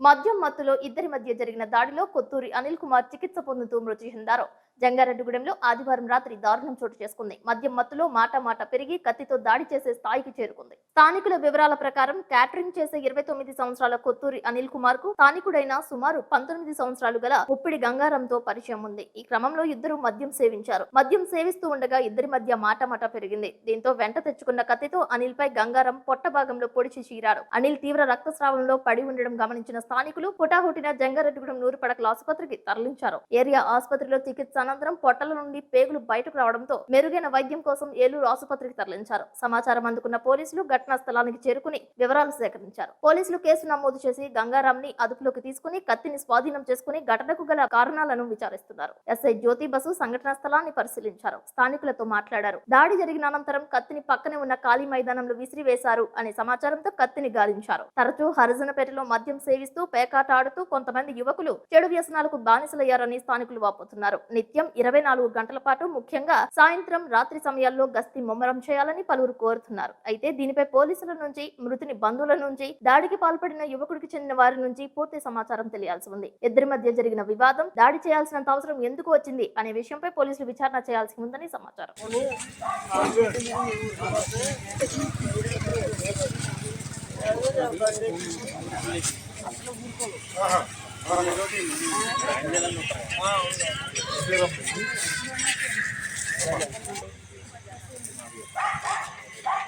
మద్యం మత్తులో ఇద్దరి మధ్య జరిగిన దాడిలో కొత్తూరి అనిల్ కుమార్ చికిత్స పొందుతూ మృతి చెందారు. జంగారెడ్డిగూడెంలో ఆదివారం రాత్రి దారుణం చోటు చేసుకుంది. మద్యం మత్తులో మాట మాట పెరిగి కత్తితో దాడి చేసే స్థాయికి చేరుకుంది. స్థానికుల వివరాల ప్రకారం క్యాటరింగ్ చేసే ఇరవై తొమ్మిది సంవత్సరాల కొత్తూరి అనిల్ కుమార్కు స్థానికుడైన సుమారు పంతొమ్మిది సంవత్సరాలు గల ఉప్పిడి గంగారంతో పరిచయం ఉంది. ఈ క్రమంలో ఇద్దరు మద్యం సేవించారు. మద్యం సేవిస్తూ ఉండగా ఇద్దరి మధ్య మాట మాట పెరిగింది. దీంతో వెంట తెచ్చుకున్న కత్తితో అనిల్ పై గంగారం పొట్ట భాగంలో పొడిచి చీరారు. అనిల్ తీవ్ర రక్తస్రావంలో పడి ఉండడం గమనించిన స్థానికులు పుటాహుటిన జంగారెడ్డిగూడెం నూరుపడకల ఆసుపత్రికి తరలించారు. ఏరియా ఆసుపత్రిలో చికిత్స అనంతరం పొట్టల నుండి పేగులు బయటకు రావడంతో మెరుగైన వైద్యం కోసం ఏలూరు ఆసుపత్రికి తరలించారు. సమాచారం అందుకున్న పోలీసులు ఘటనా స్థలానికి చేరుకుని వివరాలు సేకరించారు. పోలీసులు కేసు నమోదు చేసి గంగారాం ని అదుపులోకి తీసుకుని కత్తిని స్వాధీనం చేసుకుని ఘటనకు గల కారణాలను విచారిస్తున్నారు. ఎస్ఐ జ్యోతి బసు సంఘటనా స్థలాన్ని పరిశీలించారు. స్థానికులతో మాట్లాడారు. దాడి జరిగిన అనంతరం కత్తిని పక్కనే ఉన్న ఖాళీ మైదానంలో విసిరివేశారు అనే సమాచారంతో కత్తిని గాలించారు. తరచూ హరిజనపేటలో మద్యం సేవిస్తూ పేకాట ఆడుతూ కొంతమంది యువకులు చెడు వ్యసనాలకు బానిసలయ్యారని స్థానికులు వాపోతున్నారు. నిత్యం ఇరవై నాలుగు గంటల పాటు ముఖ్యంగా సాయంత్రం రాత్రి సమయాల్లో గస్తీ ముమ్మరం చేయాలని పలువురు కోరుతున్నారు అయితే దీనిపై పోలీసుల నుంచి మృతుని బంధువుల నుంచి దాడికి పాల్పడిన యువకుడికి చెందిన వారి నుంచి పూర్తి సమాచారం తెలియాల్సి ఉంది ఇద్దరి మధ్య జరిగిన వివాదం దాడి చేయాల్సినంత అవసరం ఎందుకు వచ్చింది అనే విషయంపై పోలీసులు విచారణ చేయాల్సి ఉందని సమాచారం ああ。